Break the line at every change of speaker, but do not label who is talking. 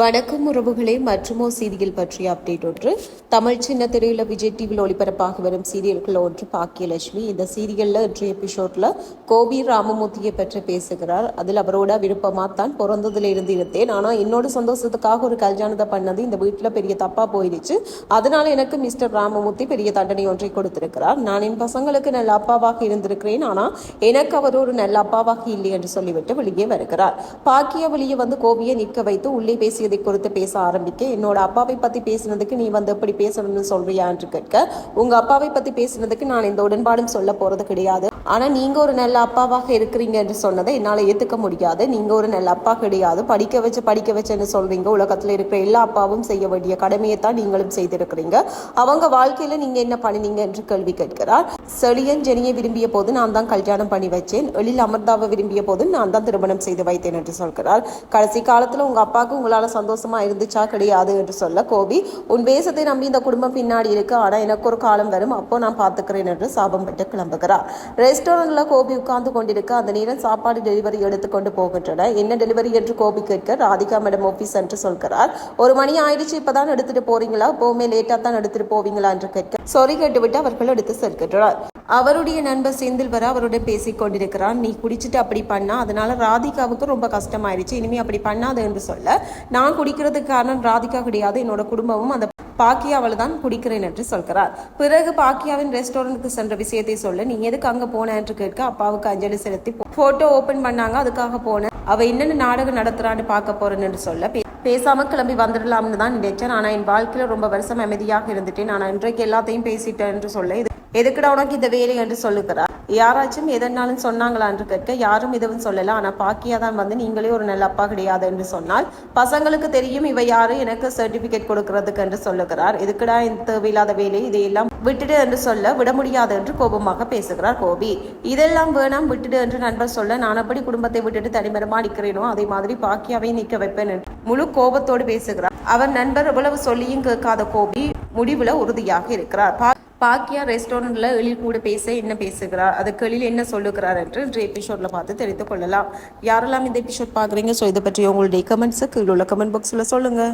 வணக்கம் உறவுகளே மற்றுமோ சீரியல் பற்றிய அப்டேட் ஒன்று. தமிழ் சின்ன திரையில் விஜய் டிவியில் ஒளிபரப்பாக வரும் சீரியல்கள் ஒன்று பாக்கியலட்சுமி. இந்த சீரியலில் இன்றைய எபிசோட்ல கோபி ராமமூர்த்தியை பற்றி பேசுகிறார். அதில் அவரோட விருப்பமாக தான் பிறந்ததுல இருந்து இருந்தேன் என்னோட சந்தோஷத்துக்காக ஒரு கல்யாணத்தை பண்ணது இந்த வீட்டில் பெரிய தப்பாக போயிடுச்சு. அதனால எனக்கு மிஸ்டர் ராமமூர்த்தி பெரிய தண்டனை ஒன்றை கொடுத்திருக்கிறார். நான் என் பசங்களுக்கு நல்ல அப்பாவாக இருந்திருக்கிறேன். ஆனால் எனக்கு அவர் ஒரு நல்ல அப்பாவாக இல்லை என்று சொல்லிவிட்டு வெளியே வருகிறார். பாக்கிய வெளியே வந்து கோபியை நிற்க வைத்து உள்ளே பேசி பேசியதை குறித்து பேச ஆரம்பிக்க என்னோட அப்பாவை பத்தி பேசினதுக்கு நீ வந்து எப்படி பேசணும்னு சொல்றியா என்று கேட்க உங்க அப்பாவை பத்தி பேசினதுக்கு நான் இந்த உடன்பாடும் சொல்ல போறது கிடையாது. ஆனா நீங்க ஒரு நல்ல அப்பாவாக இருக்கிறீங்க என்று சொன்னதை என்னால ஏத்துக்க முடியாது. நீங்க ஒரு நல்ல அப்பா கிடையாது. படிக்க வச்சு படிக்க வச்சுன்னு சொல்றீங்க. உலகத்துல இருக்கிற எல்லா அப்பாவும் செய்ய வேண்டிய கடமையை தான் நீங்களும் செய்திருக்கிறீங்க. அவங்க வாழ்க்கையில நீங்க என்ன பண்ணினீங்க என்று கேள்வி கேட்கிறார். செழியன் ஜெனியை விரும்பிய போது நான் தான் கல்யாணம் பண்ணி வச்சேன். எழில் அமர்தாவை விரும்பிய போது நான் தான் திருமணம் செய்து வைத்தேன் என்று சொல்கிறார். கடைசி காலத்துல உங்க அப்பாவுக்கு உங்களால சந்தோஷமா இருந்துச்சா கிடையாது என்று சொல்ல கோபி உன் வேசத்தை நம்பி இந்த குடும்பம் பின்னாடி இருக்கு. ஆனா எனக்கு ஒரு காலம் வரும். அப்போ நான் பாத்துக்கிறேன் என்று சாபம் பெற்று கிளம்புகிறார். ரெஸ்டாரண்ட்ல கோபி உட்கார்ந்து கொண்டிருக்க அந்த நேரம் சாப்பாடு டெலிவரி எடுத்துக்கொண்டு போகின்றன. என்ன டெலிவரி என்று கோபி கேட்க ராதிகா மேடம் ஆபீஸ் என்று சொல்கிறார். ஒரு மணி ஆயிடுச்சு. இப்பதான் எடுத்துட்டு போறீங்களா? போமே லேட்டா தான் எடுத்துட்டு போவீங்களா? என்று கேட்க சொறி கேட்டுவிட்டு அவர்கள் எடுத்து செல்கின்றனர். அவருடைய நண்பர் செந்தில்வர அவருடன் பேசி கொண்டிருக்கிறான். நீ குடிச்சிட்டு அப்படி பண்ணா அதனால ராதிகாவுக்கு ரொம்ப கஷ்டமாயிருச்சு. இனிமே அப்படி பண்ணாது என்று சொல்ல நான் குடிக்கிறதுக்கு காரணம் ராதிகா கிடையாது. என்னோட குடும்பமும் அந்த பாக்கியாவில் தான் குடிக்கிறேன் என்று சொல்கிறார். பிறகு பாக்கியாவின் ரெஸ்டாரண்ட்டுக்கு சென்ற விஷயத்தை சொல்ல நீ எதுக்கு அங்கே போன என்று கேட்க அப்பாவுக்கு அஞ்சலி செலுத்தி போட்டோ ஓப்பன் பண்ணாங்க. அதுக்காக போனேன் அவள் என்னென்ன நாடகம் நடத்துறான்னு பார்க்க போறேன்னு என்று சொல்ல பே- பேசாம கிளம்பி வந்துடலாம்னு தான் நினைச்சேன். ஆனால் என் வாழ்க்கையில் ரொம்ப வருஷம் அமைதியாக இருந்துட்டேன். நான் இன்றைக்கு எல்லாத்தையும் பேசிட்டேன் என்று சொல்ல இது எதுக்குடா உனக்கு இந்த வேலை என்று சொல்லுகிறார்? யாராச்சும் எதனாலும் சொன்னாங்களான் என்று கேட்க யாரும் எதுவும் சொல்லல. ஆனா பாக்கியா தான் வந்து நீங்களே ஒரு நல்ல அப்பா கிடையாது என்று சொன்னால் பசங்களுக்கு தெரியும் இவ யாரு எனக்கு சர்டிபிகேட் கொடுக்கறதுக்கு என்று சொல்லுகிறார். எதுக்குடா இந்த தேவையில்லாத வேலை இதையெல்லாம் விட்டுடு என்று சொல்ல விட முடியாது என்று கோபமாக பேசுகிறார் கோபி. இதெல்லாம் வேணாம் விட்டுடு என்று நண்பர் சொல்ல நான் அப்படி குடும்பத்தை விட்டுட்டு தனிமரமா நிற்கிறேனோ அதே மாதிரி பாக்கியாவை நிற்க வைப்பேன் என்று முழு கோபத்தோடு பேசுகிறார். அவர் நண்பர் எவ்வளவு சொல்லியும் கேட்காத கோபி முடிவுல உறுதியாக இருக்கிறார். பாக்கியா ரெஸ்டாரண்ட்ல எழில் கூட பேச என்ன பேசுகிறார் அதுக்கு எழில் என்ன சொல்லுகிறார் என்று இன்றைய எபிசோட்ல பார்த்து தெரிந்து கொள்ளலாம். யாரெல்லாம் இந்த எபிசோட் பாக்குறீங்க ஸோ இதை பற்றி உங்களுடைய கமெண்ட்ஸை கீழே உள்ள கமெண்ட் பாக்ஸ்ல சொல்லுங்க.